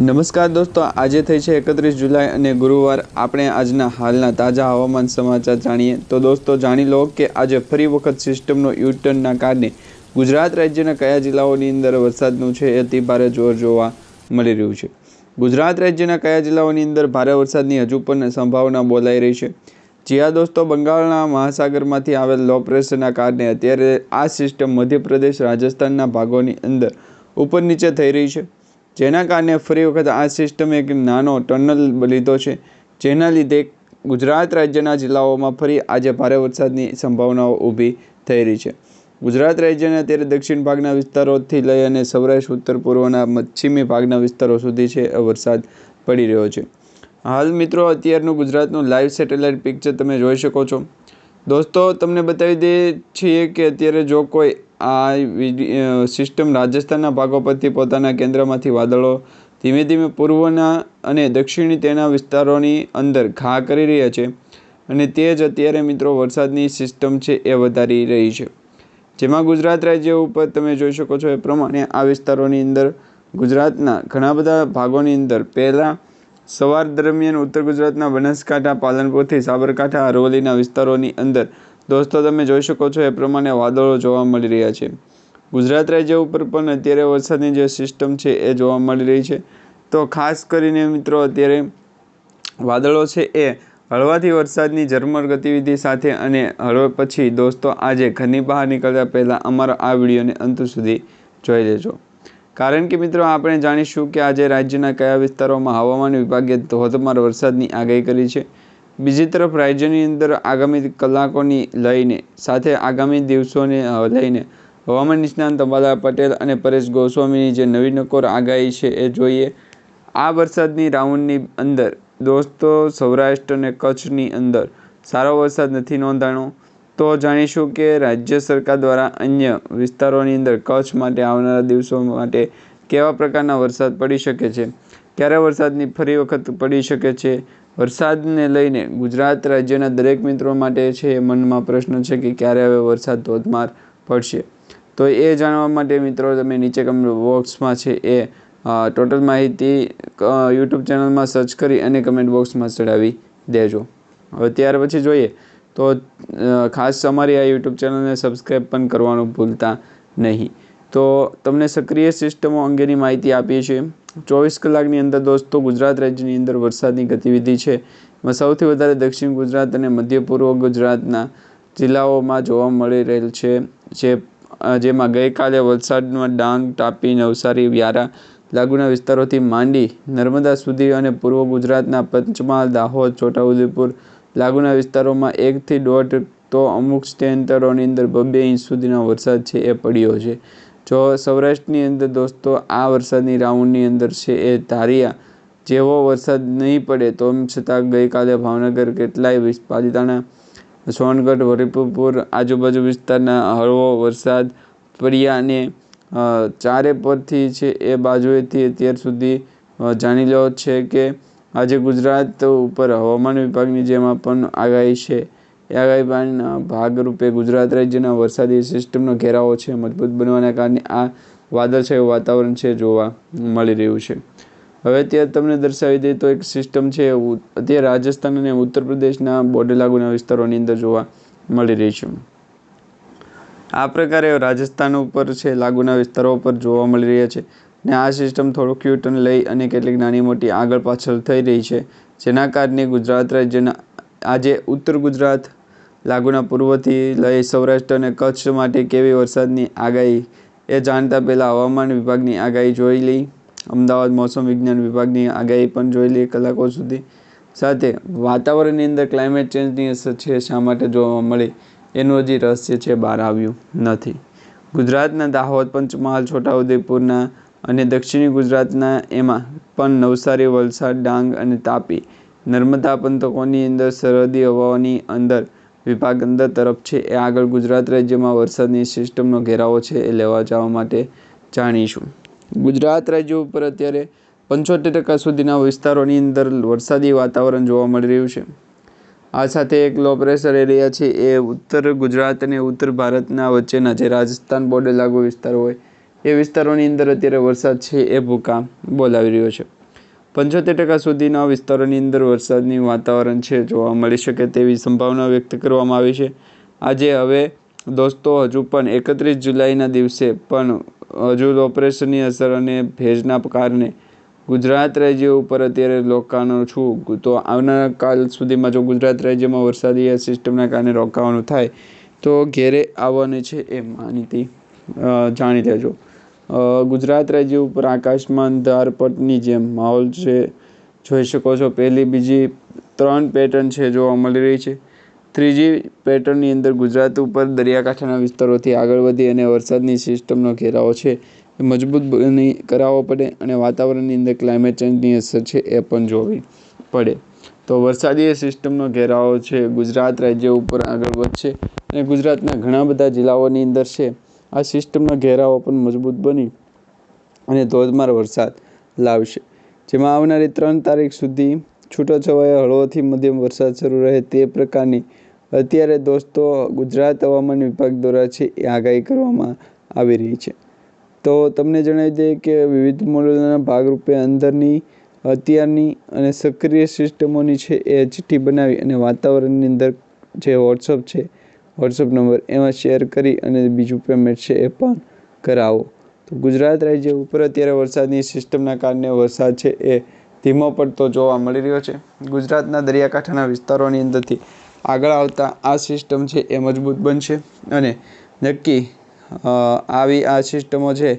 નમસ્કાર દોસ્તો, આજે થઈ છે એકત્રીસ જુલાઈ અને ગુરુવાર. આપણે આજના હાલના તાજા હવામાન સમાચાર જાણીએ. તો દોસ્તો, જાણી લો કે આજે ફરી વખત સિસ્ટમનો યુટર્નના કારણે ગુજરાત રાજ્યના કયા જિલ્લાઓની અંદર વરસાદનું છે અતિ ભારે જોર જોવા મળી રહ્યું છે. ગુજરાત રાજ્યના કયા જિલ્લાઓની અંદર ભારે વરસાદની હજુ પણ સંભાવના બોલાઈ રહી છે. જ્યાં દોસ્તો બંગાળના મહાસાગરમાંથી આવેલ લો પ્રેશરના કારણે અત્યારે આ સિસ્ટમ મધ્યપ્રદેશ, રાજસ્થાનના ભાગોની અંદર ઉપર નીચે થઈ રહી છે. જેના કારણે ફરી વખત આ સિસ્ટમે એક નાનો ટનલ લીધો છે. જેના લીધે ગુજરાત રાજ્યના જિલ્લાઓમાં ફરી આજે ભારે વરસાદની સંભાવનાઓ ઊભી થઈ રહી છે. ગુજરાત રાજ્યના અત્યારે દક્ષિણ ભાગના વિસ્તારોથી લઈ અને સૌરાષ્ટ્ર, ઉત્તર પૂર્વના પશ્ચિમી ભાગના વિસ્તારો સુધી છે વરસાદ પડી રહ્યો છે. હાલ મિત્રો અત્યારનું ગુજરાતનું લાઈવ સેટેલાઇટ પિક્ચર તમે જોઈ શકો છો. દોસ્તો, તમને બતાવી દઈએ છીએ કે અત્યારે જો કોઈ આ સિસ્ટમ રાજસ્થાનના ભાગો પરથી પોતાના કેન્દ્રમાંથી વાદળો ધીમે ધીમે પૂર્વના અને દક્ષિણી તેના વિસ્તારોની અંદર ઘા કરી રહ્યા છે અને તે જ અત્યારે મિત્રો વરસાદની સિસ્ટમ છે એ વધારી રહી છે. જેમાં ગુજરાત રાજ્ય ઉપર તમે જોઈ શકો છો એ પ્રમાણે આ વિસ્તારોની અંદર ગુજરાતના ઘણા બધા ભાગોની અંદર પહેલાં સવાર દરમિયાન ઉત્તર ગુજરાતના બનાસકાંઠા, પાલનપુરથી સાબરકાંઠા, અરવલ્લીના વિસ્તારોની અંદર દોસ્તો, તમે જોઈ શકો છો એ પ્રમાણે વાદળો જોવા મળી રહ્યા છે. ગુજરાત રાજ્ય ઉપર પણ અત્યારે વરસાદની જે સિસ્ટમ છે એ જોવા મળી રહી છે. તો ખાસ કરીને મિત્રો, અત્યારે વાદળો છે એ હળવાથી વરસાદની ઝરમર ગતિવિધિ સાથે અને હળવે પછી દોસ્તો, આજે ઘરની બહાર નીકળતા પહેલાં અમારા આ વિડીયોને અંત સુધી જોઈ લેજો. કારણ કે મિત્રો, આપણે જાણીશું કે આજે રાજ્યના કયા વિસ્તારોમાં હવામાન વિભાગે ધોધમાર વરસાદની આગાહી કરી છે. બીજી તરફ રાજ્યની અંદર આગામી કલાકોની લઈને, સાથે આગામી દિવસોને લઈને હવામાન નિષ્ણાંત તબાલા પટેલ અને પરેશ ગોસ્વામીની જે નવી નકોર આગાહી છે એ જોઈએ. આ વરસાદની રાઉન્ડની અંદર, દોસ્તો, સૌરાષ્ટ્ર અને કચ્છની અંદર સારો વરસાદ નથી નોંધાણો. તો જાણીશું કે રાજ્ય સરકાર દ્વારા અન્ય વિસ્તારોની અંદર કચ્છ માટે આવનારા દિવસો માટે કેવા પ્રકારના વરસાદ પડી શકે છે? ક્યારે વરસાદની ફરી વખત પડી શકે છે? વરસાદને લઈને ગુજરાત રાજ્યના દરેક મિત્રો માટે છે એ મનમાં પ્રશ્ન છે કે ક્યારે હવે વરસાદ ધોધમાર પડશે. તો એ જાણવા માટે મિત્રો તમે નીચે કમેન્ટ બોક્સમાં છે એ ટોટલ માહિતી યુટ્યુબ ચેનલમાં સર્ચ કરી અને કમેન્ટ બોક્સમાં ચડાવી દેજો. હવે ત્યાર પછી જોઈએ. તો ખાસ અમારી આ યુટ્યુબ ચેનલને સબસ્ક્રાઈબ પણ કરવાનું ભૂલતા નહીં. તો તમને સક્રિય સિસ્ટમો અંગેની માહિતી આપીએ છીએ. ચોવીસ કલાકની અંદર દોસ્તો, ગુજરાત રાજ્યની અંદર વરસાદની ગતિવિધિ છે. એમાં સૌથી વધારે દક્ષિણ ગુજરાત અને મધ્ય પૂર્વ ગુજરાતના જિલ્લાઓમાં જોવા મળી રહેલ છે, જે, જેમાં ગઈકાલે વલસાડમાં ડાંગ, તાપી, નવસારી, વ્યારા લાગુના વિસ્તારોથી માંડી નર્મદા સુધી અને પૂર્વ ગુજરાતના પંચમહાલ, દાહોદ, છોટાઉદેપુર લાગુના વિસ્તારોમાં એકથી દોઢ તો અમુક સ્ટેન્ટરોની અંદર બબ્બે ઇંચ સુધીનો વરસાદ છે એ પડ્યો છે. જો સૌરાષ્ટ્રની અંદર દોસ્તો, આ વરસાદની રાઉન્ડની અંદર છે એ ધારિયા. જેવો વરસાદ નહીં પડે તો છતાં ગઈકાલે ભાવનગર, કેટલાય પાલિતાણા, સોનગઢ, વરીપુર આજુબાજુ વિસ્તારના હળવો વરસાદ પડ્યા અને ચારે પરથી છે એ બાજુએથી અત્યાર સુધી જાણી લો છે કે આજે ગુજરાત ઉપર હવામાન વિભાગની જેમાં પણ આગાહી છે. એ આગાહીના ભાગરૂપે ગુજરાત રાજ્યના વરસાદી સિસ્ટમનો ઘેરાવો છે, મજબૂત બનવાના કારણે આ વાદળછાયું વાતાવરણ છે જોવા મળી રહ્યું છે. હવે ત્યાં તમને દર્શાવી દઈએ તો એક સિસ્ટમ છે અત્યારે રાજસ્થાન અને ઉત્તર પ્રદેશના બોર્ડર લાગુના વિસ્તારોની અંદર જોવા મળી રહી છે. આ પ્રકારે રાજસ્થાન ઉપર છે, લાગુના વિસ્તારો ઉપર જોવા મળી રહ્યા છે ને આ સિસ્ટમ થોડું ક્યુટન લઈ અને કેટલીક નાની મોટી આગળ પાછળ થઈ રહી છે. જેના કારણે ગુજરાત રાજ્યના, આજે ઉત્તર ગુજરાત લાગુના પૂર્વથી લઈ સૌરાષ્ટ્ર અને કચ્છ માટે કેવી વરસાદની આગાહી? એ જાણતા પહેલાં હવામાન વિભાગની આગાહી જોઈ લઈ. અમદાવાદ મોસમ વિજ્ઞાન વિભાગની આગાહી પણ જોઈ લઈ કલાકો સુધી. સાથે વાતાવરણની અંદર ક્લાઇમેટ ચેન્જની અસર છે શા માટે જોવા મળે? એનું હજી રહસ્ય છે, બહાર આવ્યું નથી. ગુજરાતના દાહોદ, પંચમહાલ, છોટાઉદેપુરના અને દક્ષિણી ગુજરાતના એમાં પણ નવસારી, વલસાડ, ડાંગ અને તાપી, નર્મદા પંથકોની અંદર સરહદી હવાઓની અંદર વિભાગ અંદર તરફ છે. એ આગળ ગુજરાત રાજ્યમાં વરસાદની સિસ્ટમનો ઘેરાવો છે એ લેવા જવા માટે જાણીશું. ગુજરાત રાજ્ય ઉપર અત્યારે પંચોતેર ટકા સુધીના વિસ્તારોની અંદર વરસાદી વાતાવરણ જોવા મળી રહ્યું છે. આ સાથે એક લો પ્રેશર એરિયા છે. એ ઉત્તર ગુજરાત અને ઉત્તર ભારતના વચ્ચેના જે રાજસ્થાન બોર્ડર લાગુ વિસ્તાર હોય, એ વિસ્તારોની અંદર અત્યારે વરસાદ છે એ ભૂકા બોલાવી રહ્યો છે. પંચોતેર ટકા સુધીના વિસ્તારોની અંદર વરસાદની વાતાવરણ છે, જોવા મળી શકે તેવી સંભાવના વ્યક્ત કરવામાં આવી છે. આજે હવે દોસ્તો, હજુ પણ એકત્રીસ જુલાઈના દિવસે પણ હજુ ઓપરેશનની અસર અને ભેજના કારણે ગુજરાત રાજ્ય ઉપર અત્યારે રોકાવાનો છું. તો આવનારા કાલ સુધીમાં જો ગુજરાત રાજ્યમાં વરસાદી સિસ્ટમના કારણે રોકાવાનું થાય, તો ઘેરે આવવાની છે એ માહિતી જાણી લેજો. ગુજરાત રાજ્ય ઉપર આકાશમાં અંધારપટની જેમ માહોલ છે, જોઈ શકો છો. પહેલી, બીજી ત્રણ પેટર્ન છે જોવા મળી રહી છે. ત્રીજી પેટર્નની અંદર ગુજરાત ઉપર દરિયાકાંઠાના વિસ્તારોથી આગળ વધી અને વરસાદની સિસ્ટમનો ઘેરાવો છે. એ મજબૂત બની કરાવવો પડે અને વાતાવરણની અંદર ક્લાઇમેટ ચેન્જની અસર છે એ પણ જોવી પડે. તો વરસાદી સિસ્ટમનો ઘેરાવો છે. ગુજરાત રાજ્ય ઉપર આગળ વધશે અને ગુજરાતના ઘણા બધા જિલ્લાઓની અંદર છે. આ સિસ્ટમનો ઘેરાવો પણ મજબૂત બની અને ધોધમાર વરસાદ લાવશે. જેમાં આવનારી ત્રણ તારીખ સુધી છૂટોછવાયો હળવોથી મધ્યમ વરસાદ શરૂ રહે તે પ્રકારની અત્યારે દોસ્તો ગુજરાત હવામાન વિભાગ દ્વારા છે એ આગાહી કરવામાં આવી રહી છે. તો તમને જણાવી દઈએ કે વિવિધ મોડેલના ભાગરૂપે અંદરની, અત્યારની અને સક્રિય સિસ્ટમોની છે એ ચિઠ્ઠી બનાવી અને વાતાવરણની અંદર જે વોટ્સઅપ છે વોટ્સઅપ નંબર એમાં શેર કરી અને બીજું પેમેન્ટ છે એ પણ કરાવો. તો ગુજરાત રાજ્ય ઉપર અત્યારે વરસાદની સિસ્ટમના કારણે વરસાદ છે એ ધીમો પડતો જોવા મળી રહ્યો છે. ગુજરાતના દરિયાકાંઠાના વિસ્તારોની અંદરથી આગળ આવતા આ સિસ્ટમ છે એ મજબૂત બનશે અને નક્કી આવી આ સિસ્ટમો છે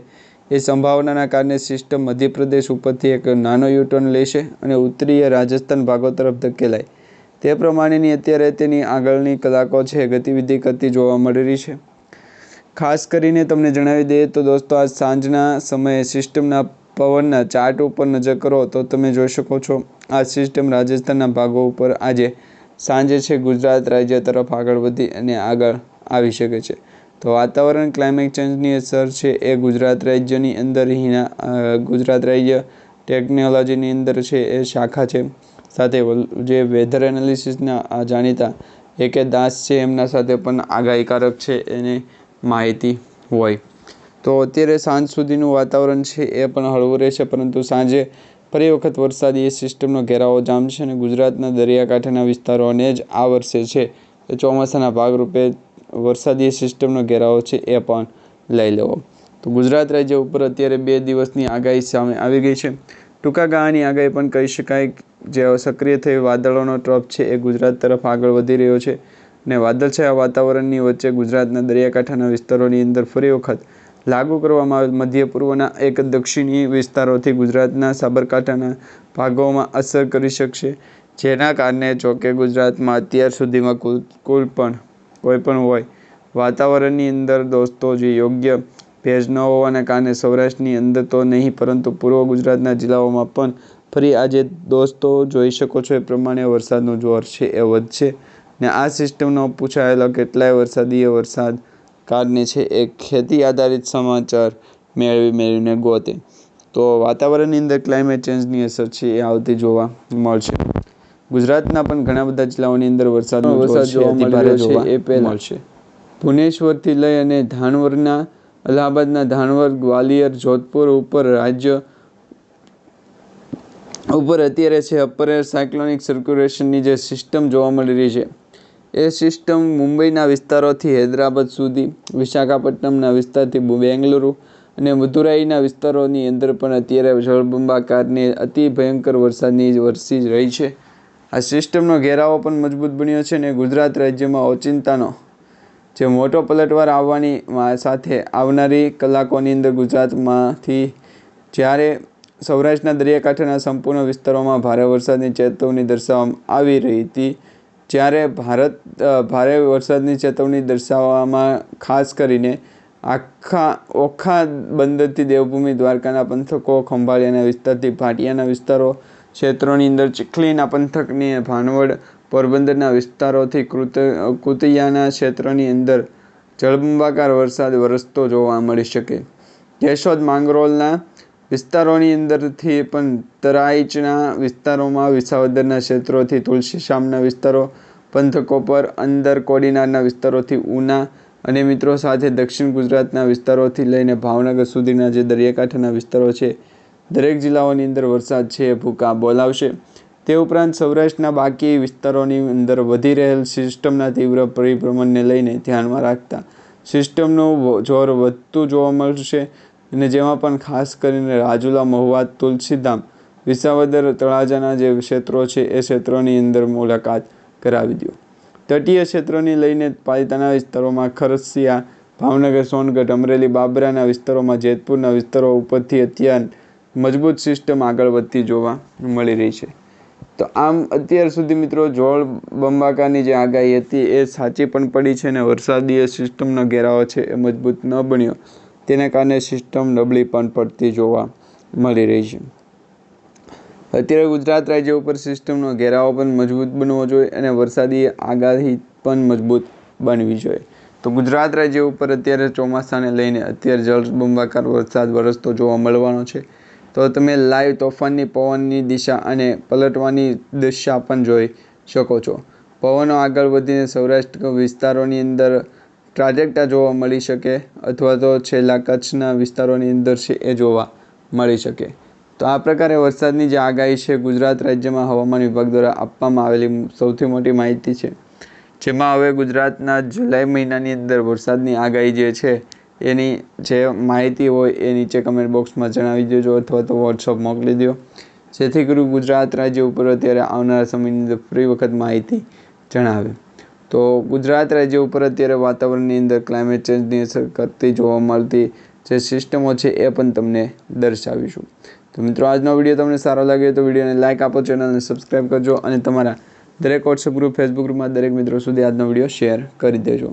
એ સંભાવનાના કારણે સિસ્ટમ મધ્યપ્રદેશ ઉપરથી એક નાનો યુટર્ન લેશે અને ઉત્તરીય રાજસ્થાન ભાગો તરફ ધકેલાય. તે પ્રમાણેની અત્યારે તેની આગળની કલાકો છે, ગતિવિધિ કરતી જોવા મળી રહી છે. ખાસ કરીને તમને જણાવી દઈએ તો દોસ્તો, આજ સાંજના સમયે સિસ્ટમના પવનના ચાર્ટ ઉપર નજર કરો તો તમે જોઈ શકો છો, આ સિસ્ટમ રાજસ્થાનના ભાગો ઉપર આજે સાંજે છે, ગુજરાત રાજ્ય તરફ આગળ વધી અને આગળ આવી શકે છે. તો વાતાવરણ, ક્લાઇમેટ ચેન્જની અસર છે એ ગુજરાત રાજ્યની અંદર, હિના ગુજરાત રાજ્ય ટેકનોલોજીની અંદર છે એ શાખા છે. સાથે જે વેધર એનાલિસિસના જાણીતા, એ કે દાસ છે એમના સાથે પણ આગાહીકારક છે એની માહિતી હોય. તો અત્યારે સાંજ સુધીનું વાતાવરણ છે એ પણ હળવું રહેશે, પરંતુ સાંજે ફરી વખત વરસાદી સિસ્ટમનો ઘેરાવો જામશે અને ગુજરાતના દરિયાકાંઠાના વિસ્તારોને જ આ વર્ષે છે એ ચોમાસાના ભાગરૂપે વરસાદી સિસ્ટમનો ઘેરાવો છે એ પણ લઈ લેવો. તો ગુજરાત રાજ્ય ઉપર અત્યારે બે દિવસની આગાહી સામે આવી ગઈ છે. ટૂંકા ગાળાની આગાહી પણ કહી શકાય જે સક્રિય થઈ વાદળોનો ટ્રફ છે, એ ગુજરાત તરફ આગળ વધી રહ્યો છે. ને વાદળછાયા વાતાવરણની વચ્ચે ગુજરાતના દરિયાકાંઠાના વિસ્તારોની અંદર ફરી વખત લાગુ કરવામાં આવેલ મધ્ય પૂર્વના એક દક્ષિણી વિસ્તારોથી ગુજરાતના સાબરકાંઠાના ભાગોમાં અસર કરી શકશે. જેના કારણે જોકે ગુજરાતમાં અત્યાર સુધીમાં કુલ કુલ પણ કોઈ પણ હોય, વાતાવરણની અંદર દોસ્તો જે યોગ્ય ભેજ ન હોવાના કારણે સૌરાષ્ટ્રની અંદર તો નહીં, પરંતુ પૂર્વ ગુજરાતના જિલ્લાઓમાં પણ ફરી આજે દોસ્તો જોઈ શકો છો એ પ્રમાણે વરસાદનો જોર છે એ વધશે. ને આ સિસ્ટમનો પૂછાયેલો કેટલાય વરસાદીય વરસાદ કારણે છે એ ખેતી આધારિત સમાચાર મેળવી મેળવીને ગોતે. તો વાતાવરણની અંદર ક્લાઇમેટ ચેન્જની અસર છે એ આવતી જોવા મળશે. ગુજરાતના પણ ઘણા બધા જિલ્લાઓની અંદર વરસાદનો વરસાદ જોવા મળી રહ્યો છે એ પહેલાં. મળશે. ભુવનેશ્વરથી લઈ અને ધાનવરના અલ્હાબાદના ધાનવર ગ્વાલિયર જોધપુર ઉપર રાજ્ય ઉપર અત્યારે છે અપર સાયક્લોનિક સર્ક્યુલેશનની જે સિસ્ટમ જોવા મળી રહી છે. એ સિસ્ટમ મુંબઈના વિસ્તારોથી હૈદરાબાદ સુધી, વિશાખાપટ્ટનમના વિસ્તારથી બેંગલુરુ અને મદુરાઈના વિસ્તારોની અંદર પણ અત્યારે જળબંબાકારની અતિ ભયંકર વરસાદની વરસી રહી છે. આ સિસ્ટમનો ઘેરાવો પણ મજબૂત બન્યો છે અને ગુજરાત રાજ્યમાં ઓચિંતાનો જે મોટો પલટવાર આવવાની, સાથે આવનારી કલાકોની અંદર ગુજરાતમાંથી જ્યારે સૌરાષ્ટ્રના દરિયાકાંઠાના સંપૂર્ણ વિસ્તારોમાં ભારે વરસાદની ચેતવણી દર્શાવવામાં આવી રહી હતી. જ્યારે ભારત ભારે વરસાદની ચેતવણી દર્શાવવામાં ખાસ કરીને આખા, ઓખા બંદરથી દેવભૂમિ, દ્વારકાના પંથકો, ખંભાળિયાના વિસ્તારથી ભાટિયાના વિસ્તારો, ક્ષેત્રોની અંદર ચીખલીના પંથકની ભાનવડ પોરબંદરના વિસ્તારોથી કૃત, કુતિયાના ક્ષેત્રની અંદર જળબંબાકાર વરસાદ વરસતો જોવા મળી શકે. કેશોદ માંગરોળના વિસ્તારોની અંદરથી પણ તરાઈચના વિસ્તારોમાં વિસાવદરના ક્ષેત્રોથી તુલસીશ્યામના વિસ્તારો, પંથકો પર અંદર કોડીનારના વિસ્તારોથી ઉના અને મિત્રો સાથે દક્ષિણ ગુજરાતના વિસ્તારોથી લઈને ભાવનગર સુધીના જે દરિયાકાંઠાના વિસ્તારો છે, દરેક જિલ્લાઓની અંદર વરસાદ છે ભૂકા બોલાવશે. તે ઉપરાંત સૌરાષ્ટ્રના બાકી વિસ્તારોની અંદર વધી રહેલ સિસ્ટમના તીવ્ર પરિભ્રમણને લઈને ધ્યાનમાં રાખતા સિસ્ટમનું જોર વધતું જોવા મળશે. અને જેમાં પણ ખાસ કરીને રાજુલા, મહુવા, તુલસીધામ, વિસાવદર, તળાજાના જે ક્ષેત્રો છે, એ ક્ષેત્રોની અંદર મુલાકાત કરાવી દો તટીય ક્ષેત્રોની લઈને પાલિતાના વિસ્તારોમાં ખરસિયા, ભાવનગર, સોનગઢ, અમરેલી, બાબરાના વિસ્તારોમાં જેતપુરના વિસ્તારો ઉપરથી અત્યાર મજબૂત સિસ્ટમ આગળ વધતી જોવા મળી રહી છે. તો આમ અત્યાર સુધી મિત્રો જોળ બંબાકાની જે આગાહી હતી એ સાચી પણ પડી છે અને વરસાદીય સિસ્ટમનો ઘેરાવો છે એ મજબૂત ન બન્યો. તેના કારણે સિસ્ટમ નબળી પણ પડતી જોવા મળી રહી છે. અત્યારે ગુજરાત રાજ્ય ઉપર સિસ્ટમનો ઘેરાવો પણ મજબૂત બનવો જોઈએ અને વરસાદી આગાહી પણ મજબૂત બનવી જોઈએ. તો ગુજરાત રાજ્ય ઉપર અત્યારે ચોમાસાને લઈને અત્યારે જળબંબાકાર વરસાદ વરસતો જોવા મળવાનો છે. તો તમે લાઈવ તોફાનની પવનની દિશા અને પલટવાની દિશા પણ જોઈ શકો છો. પવનો આગળ વધીને સૌરાષ્ટ્ર વિસ્તારોની અંદર ટ્રાજેક્ટા જોવા મળી શકે અથવા તો છેલ્લા કચ્છના વિસ્તારોની અંદર છે એ જોવા મળી શકે. તો આ પ્રકારે વરસાદની જે આગાહી છે ગુજરાત રાજ્યમાં હવામાન વિભાગ દ્વારા આપવામાં આવેલી સૌથી મોટી માહિતી છે. જેમાં હવે ગુજરાતના જુલાઈ મહિનાની અંદર વરસાદની આગાહી જે છે એની જે માહિતી હોય એ નીચે કમેન્ટ બોક્સમાં જણાવી દેજો અથવા તો વોટ્સઅપ મોકલી દો. જેથી કરી ગુજરાત રાજ્ય ઉપર અત્યારે આવનારા સમયની અંદર ફરી વખત માહિતી જણાવે. તો ગુજરાત રાજ્ય ઉપર અત્યારે વાતાવરણની અંદર ક્લાઇમેટ ચેન્જની અસર કરતી જોવા મળતી જે સિસ્ટમો છે એ પણ તમને દર્શાવીશું. તો મિત્રો, આજનો વીડિયો તમને સારો લાગ્યો તો વિડીયોને લાઇક આપો ચેનલને સબસ્ક્રાઈબ કરજો અને તમારા દરેક વોટ્સઅપ ગ્રુપ ફેસબુક ગ્રુપમાં દરેક મિત્રો સુધી આજનો વીડિયો શેર કરી દેજો.